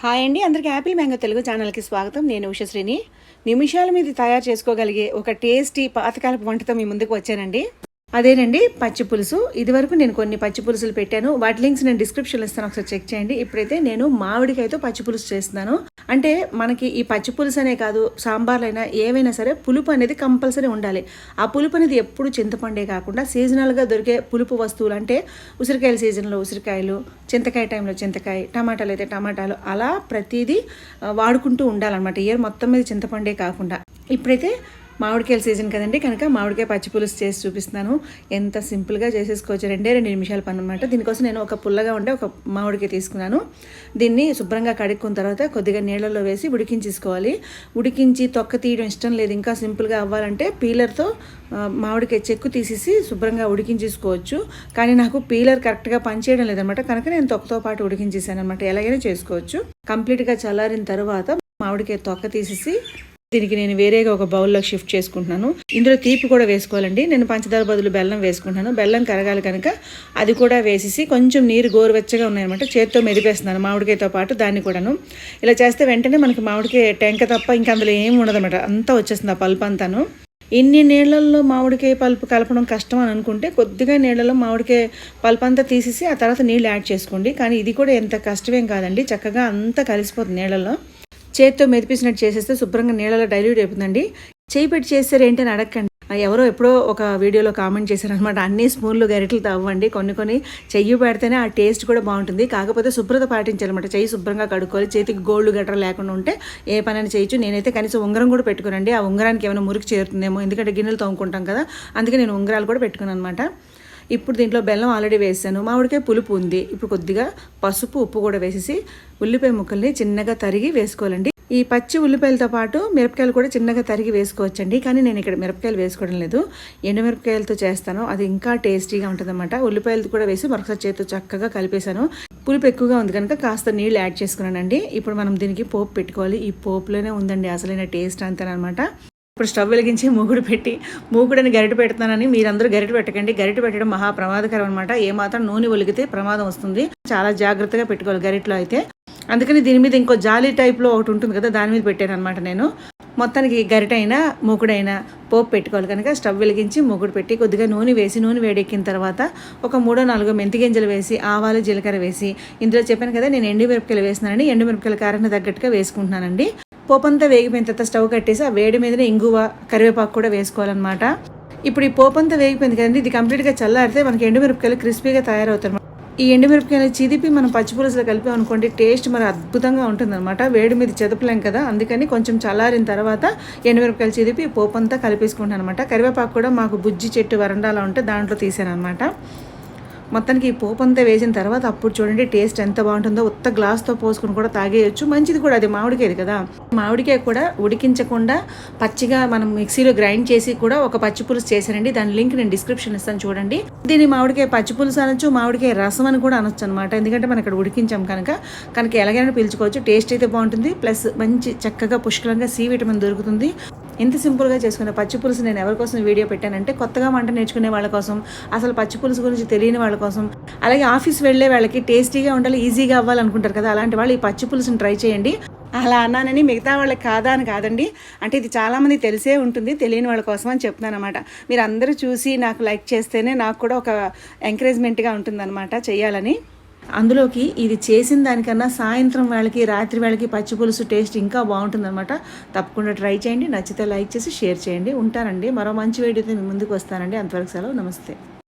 Hi అండి. అందరికీ Apple mango Telugu ఛానల్కి స్వాగతం. నేను ఉషశ్రీని నిమిషాల మీద తయారు చేసుకోగలిగే ఒక టేస్టీ పాతకాలపు వంటతో మీ ముందుకు వచ్చానండి. అదేనండి పచ్చి పులుసు. ఇదివరకు నేను కొన్ని పచ్చి పులుసులు పెట్టాను. వాటి లింక్స్ నేను డిస్క్రిప్షన్లో ఇస్తాను. ఒకసారి చెక్ చేయండి. ఇప్పుడైతే నేను మామిడికాయతో పచ్చి పులుసు చేస్తున్నాను. అంటే మనకి ఈ పచ్చి పులుసు అనే కాదు సాంబార్లైనా ఏవైనా సరే పులుపు అనేది కంపల్సరీ ఉండాలి. ఆ పులుపు అనేది ఎప్పుడు చింతపండే కాకుండా సీజనల్గా దొరికే పులుపు వస్తువులు అంటే ఉసిరికాయల సీజన్లో ఉసిరికాయలు చింతకాయ టైంలో చింతకాయ టమాటాలు అయితే టమాటాలు అలా ప్రతిదీ వాడుకుంటూ ఉండాలన్నమాట. ఇయర్ మొత్తం మీద చింతపండే కాకుండా. ఇప్పుడైతే మామిడికాయల సీజన్ కదండి. కనుక మామిడికాయ పచ్చి పులుసు చేసి చూపిస్తున్నాను. ఎంత సింపుల్గా చేసేసుకోవచ్చు. రెండే రెండు నిమిషాల పని అనమాట దీనికోసం నేను ఒక పుల్లగా ఉండే ఒక మామిడికాయ తీసుకున్నాను. దీన్ని శుభ్రంగా కడుక్కున్న తర్వాత కొద్దిగా నీళ్ళలో వేసి ఉడికించేసుకోవాలి. ఉడికించి తొక్క తీయడం ఇష్టం లేదు. ఇంకా సింపుల్గా అవ్వాలంటే పీలర్తో మామిడికాయ చెక్కు తీసేసి శుభ్రంగా ఉడికించేసుకోవచ్చు. కానీ నాకు పీలర్ కరెక్ట్గా పనిచేయడం లేదనమాట కనుక నేను తొక్కతో పాటు ఉడికించేసాను అనమాట ఎలాగైనా చేసుకోవచ్చు. కంప్లీట్గా చల్లారిన తర్వాత మామిడికాయ తొక్క తీసేసి దీనికి నేను వేరేగా ఒక బౌల్లో షిఫ్ట్ చేసుకుంటున్నాను. ఇందులో తీపి కూడా వేసుకోవాలండి. నేను పంచదార బదులు బెల్లం వేసుకుంటున్నాను. బెల్లం కరగాలి కనుక అది కూడా వేసేసి కొంచెం నీరు గోరువెచ్చగా ఉన్నాయన్నమాట. చేత్తో మెదిపేస్తున్నాను మామిడికాయతో పాటు దాన్ని కూడాను. ఇలా చేస్తే వెంటనే మనకి మామిడికాయ టెంక తప్ప ఇంకా అందులో ఏమి ఉండదన్నమాట. అంతా వచ్చేస్తుంది ఆ పల్ప్ అంతాను. ఇన్ని నీళ్ళల్లో మామిడికాయ పల్పు కలపడం కష్టం అని అనుకుంటే కొద్దిగా నీళ్ళలో మామిడికాయ పల్పు అంతా తీసేసి ఆ తర్వాత నీళ్ళు యాడ్ చేసుకోండి. కానీ ఇది కూడా ఎంత కష్టమేం కాదండి. చక్కగా అంతా కలిసిపోతుంది నీళ్ళలో చేత్తో మెదిపించినట్టు చేసేస్తే శుభ్రంగా నీళ్ళలో డైల్యూట్ అయిపోతుందండి. చేయి పెట్టి చేస్తారు ఏంటని అడగండి ఎవరో ఎప్పుడో ఒక వీడియోలో కామెంట్ చేశారనమాట అన్ని స్పూన్లు గరిటలు తవ్వండి. కొన్ని కొన్ని చెయ్యి పెడితేనే ఆ టేస్ట్ కూడా బాగుంటుంది. కాకపోతే శుభ్రత పాటించాలన్నమాట. చెయ్యి శుభ్రంగా కడుక్కోవాలి. చేతికి గోల్డ్ గట్ర లేకుండా ఉంటే ఏ పనైనా చేయొచ్చు. నేనైతే కనీసం ఉంగరం కూడా పెట్టుకునండి. ఆ ఉంగరానికి ఏమైనా మురికి చేరుతుందేమో. ఎందుకంటే గిన్నెలు తోముకుంటాం కదా. అందుకే నేను ఉంగరాలు కూడా పెట్టుకున్నాను అనమాట ఇప్పుడు దీంట్లో బెల్లం ఆల్రెడీ వేసాను. మామిడికాయ పులుపు ఉంది. ఇప్పుడు కొద్దిగా పసుపు ఉప్పు కూడా వేసేసి ఉల్లిపాయ ముక్కల్ని చిన్నగా తరిగి వేసుకోవాలండి. ఈ పచ్చి ఉల్లిపాయలతో పాటు మిరపకాయలు కూడా చిన్నగా తరిగి వేసుకోవచ్చండి. కానీ నేను ఇక్కడ మిరపకాయలు వేసుకోవడం లేదు. ఎండుమిరపకాయలతో చేస్తాను. అది ఇంకా టేస్టీగా ఉంటుందన్నమాట. ఉల్లిపాయలు కూడా వేసి మరొకసారి చేతితో చక్కగా కలిపేశాను. పులుపు ఎక్కువగా ఉంది కనుక కాస్త నీళ్ళు యాడ్ చేసుకున్నానండి. ఇప్పుడు మనం దీనికి పోపు పెట్టుకోవాలి. ఈ పోపులోనే ఉందండి అసలైన టేస్ట్ అంతేనమాట ఇప్పుడు స్టవ్ వెలిగించి మూగుడు పెట్టి మూగుడని గరిట పెడతానని మీరందరూ గరిట పెట్టకండి. గరిట పెట్టడం మహా ప్రమాదకరం అనమాట ఏమాత్రం నూనె ఒలిగితే ప్రమాదం వస్తుంది. చాలా జాగ్రత్తగా పెట్టుకోవాలి గరిటలో అయితే. అందుకని దీని మీద ఇంకో జాలీ టైప్లో ఒకటి ఉంటుంది కదా దాని మీద పెట్టాను అనమాట నేను. మొత్తానికి గరిటైనా మూకుడైనా పోపు పెట్టుకోవాలి కనుక స్టవ్ వెలిగించి మూకుడు పెట్టి కొద్దిగా నూనె వేసి నూనె వేడెక్కిన తర్వాత ఒక మూడో నాలుగో మెంతి గింజలు వేసి ఆవాలు జీలకర్ర వేసి ఇందులో చెప్పాను కదా నేను ఎండుమిరపకాయలు వేసినానండి ఎండుమిరపకాయల ఎండు మిరపకాయల కారాన్ని తగ్గట్టుగా వేసుకుంటున్నానండి. పోపంతా వేగిపోయిన తర్వాత స్టవ్ కట్టేసి ఆ వేడి మీదనే ఇంగువ కరివేపాకు కూడా వేసుకోవాలన్నమాట. ఇప్పుడు ఈ పోపంతా వేగిపోయింది కదండి ఇది కంప్లీట్గా చల్లారితే మనకి ఎండుమిరపకాయలు క్రిస్పీగా తయారవుతాయి ఈ ఎండుమిరపకాయలు చిదిపి మనం పచ్చిపులుసులో కలిపి కలిపాం అనుకోండి టేస్ట్ మరి అద్భుతంగా ఉంటుందన్నమాట. వేడి మీద చెదపలేం కదా అందుకని కొంచెం చల్లారిన తర్వాత ఎండుమిరపకాయలు చిదిపి పోపంతా కలిపేసుకుంటాను అనమాట కరివేపాకు కూడా మాకు బుజ్జి చెట్టు వరండాలో ఉంటే దాంట్లో తీసాను అనమాట మొత్తానికి ఈ పోపు అంతా వేసిన తర్వాత అప్పుడు చూడండి టేస్ట్ ఎంత బాగుంటుందో ఉత్త గ్లాస్తో పోసుకుని కూడా తాగేయచ్చు. మంచిది కూడా అది మామిడికాయది కదా. మామిడికాయ కూడా ఉడికించకుండా పచ్చిగా మనం మిక్సీలో గ్రైండ్ చేసి కూడా ఒక పచ్చి పులుసు చేశానండి దాని లింక్ నేను డిస్క్రిప్షన్ ఇస్తాను చూడండి. దీన్ని మామిడికాయ పచ్చి పులుసు అనొచ్చు మామిడికాయ రసం అని కూడా అనొచ్చు అనమాట ఎందుకంటే మనం ఇక్కడ ఉడికించాం కనుక కనుక ఎలాగైనా పీల్చుకోవచ్చు. టేస్ట్ అయితే బాగుంటుంది. ప్లస్ మంచి చక్కగా పుష్కలంగా సి విటమిన్ దొరుకుతుంది. ఇంత సింపుల్గా చేసుకునే పచ్చి పులుసు నేను ఎవరి కోసం వీడియో పెట్టానంటే కొత్తగా వంట నేర్చుకునే వాళ్ళ కోసం అసలు పచ్చి పులుసు గురించి తెలియని వాళ్ళ కోసం. అలాగే ఆఫీస్ వెళ్ళే వాళ్ళకి టేస్టీగా ఉండాలి ఈజీగా అవ్వాలనుకుంటారు కదా అలాంటి వాళ్ళు ఈ పచ్చి పులుసుని ట్రై చేయండి. అలా అన్నానని మిగతా వాళ్ళకి కాదా అని కాదండి. అంటే ఇది చాలామంది తెలిసే ఉంటుంది తెలియని వాళ్ళ కోసం అని చెప్తున్నాను అనమాట మీరు అందరూ చూసి నాకు లైక్ చేస్తేనే నాకు కూడా ఒక ఎంకరేజ్మెంట్గా ఉంటుందన్నమాట చేయాలని అందులోకి ఇది చేసిన దానికన్నా సాయంత్రం వేళకి రాత్రి వేళకి పచ్చి పులుసు టేస్ట్ ఇంకా బాగుంటుందన్నమాట. తప్పకుండా ట్రై చేయండి. నచ్చితే లైక్ చేసి షేర్ చేయండి. ఉంటానండి. మరో మంచి వీడియోతో మీ ముందుకు వస్తానండి. అంతవరకు సెలవు. నమస్తే.